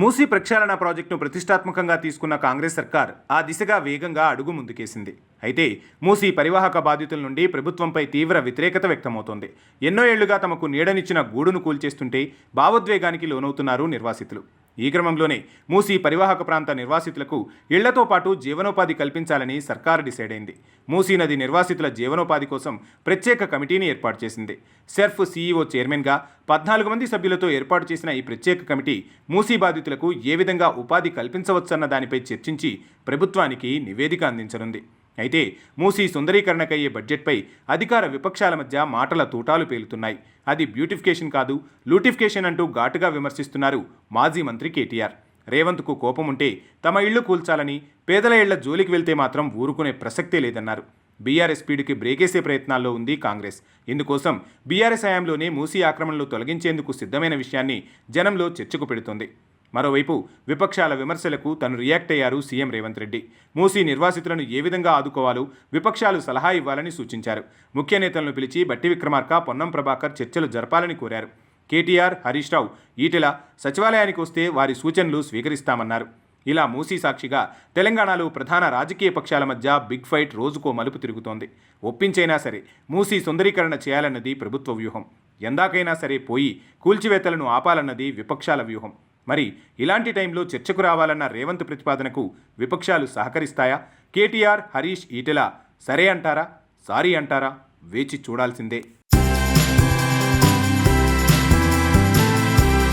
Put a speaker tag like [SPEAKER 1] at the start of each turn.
[SPEAKER 1] మూసీ ప్రక్షాళన ప్రాజెక్టును ప్రతిష్టాత్మకంగా తీసుకున్న కాంగ్రెస్ సర్కార్ ఆ దిశగా వేగంగా అడుగు ముందుకేసింది. అయితే మూసీ పరివాహక బాధితుల నుండి ప్రభుత్వంపై తీవ్ర వ్యతిరేకత వ్యక్తమవుతోంది. ఎన్నో ఏళ్ళుగా తమకు నీడనిచ్చిన గూడును కూల్చేస్తుంటే భావోద్వేగానికి లోనవుతున్నారు నిర్వాసితులు. ఈ క్రమంలోనే మూసీ పరివాహక ప్రాంత నిర్వాసితులకు ఇళ్ళతో పాటు జీవనోపాధి కల్పించాలని సర్కారు డిసైడ్ అయింది. మూసీ నది నిర్వాసితుల జీవనోపాధి కోసం ప్రత్యేక కమిటీని ఏర్పాటు చేసింది. సెర్ఫ్ సీఈఓ చైర్మన్గా పద్నాలుగు మంది సభ్యులతో ఏర్పాటు చేసిన ఈ ప్రత్యేక కమిటీ మూసీ బాధితులకు ఏ విధంగా ఉపాధి కల్పించవచ్చన్న దానిపై చర్చించి ప్రభుత్వానికి నివేదిక అందించనుంది. అయితే మూసీ సుందరీకరణకయ్యే బడ్జెట్పై అధికార విపక్షాల మధ్య మాటల తూటాలు పేలుతున్నాయి. అది బ్యూటిఫికేషన్ కాదు లూటిఫికేషన్ అంటూ ఘాటుగా విమర్శిస్తున్నారు మాజీ మంత్రి కేటీఆర్. రేవంత్కు కోపం ఉంటే తమ ఇళ్ళు కూల్చాలని పేదల ఇళ్ళ జోలికి వెళ్తే మాత్రం ఊరుకునే ప్రసక్తే లేదన్నారు. బీఆర్ఎస్ స్పీడ్కి బ్రేకేసే ప్రయత్నాల్లో ఉంది కాంగ్రెస్. ఇందుకోసం బీఆర్ఎస్ హయాంలోనే మూసీ ఆక్రమణలు తొలగించేందుకు సిద్ధమైన విషయాన్ని జనంలో చర్చకు పెడుతోంది. మరోవైపు విపక్షాల విమర్శలకు తను రియాక్ట్ అయ్యారు సీఎం రేవంత్ రెడ్డి. మూసీ నిర్వాసితులను ఏ విధంగా ఆదుకోవాలో విపక్షాలు సలహా ఇవ్వాలని సూచించారు. ముఖ్య నేతలను పిలిచి బట్టి విక్రమార్క పొన్నం ప్రభాకర్ చర్చలు జరపాలని కోరారు. కేటీఆర్ హరీష్ రావు ఈటెల సచివాలయానికి వస్తే వారి సూచనలు స్వీకరిస్తామన్నారు. ఇలా మూసీ సాక్షిగా తెలంగాణలో ప్రధాన రాజకీయ పక్షాల మధ్య బిగ్ ఫైట్ రోజుకో మలుపు తిరుగుతోంది. ఒప్పించైనా సరే మూసీ సుందరీకరణ చేయాలన్నది ప్రభుత్వ వ్యూహం. ఎందాకైనా సరే పోయి కూల్చివేతలను ఆపాలన్నది విపక్షాల వ్యూహం. మరి ఇలాంటి టైంలో చర్చకు రావాలన్న రేవంత్ ప్రతిపాదనకు విపక్షాలు సహకరిస్తాయా? కేటీఆర్ హరీష్ ఈటెల సరే అంటారా? సారీ అంటారా? వేచి చూడాల్సిందే.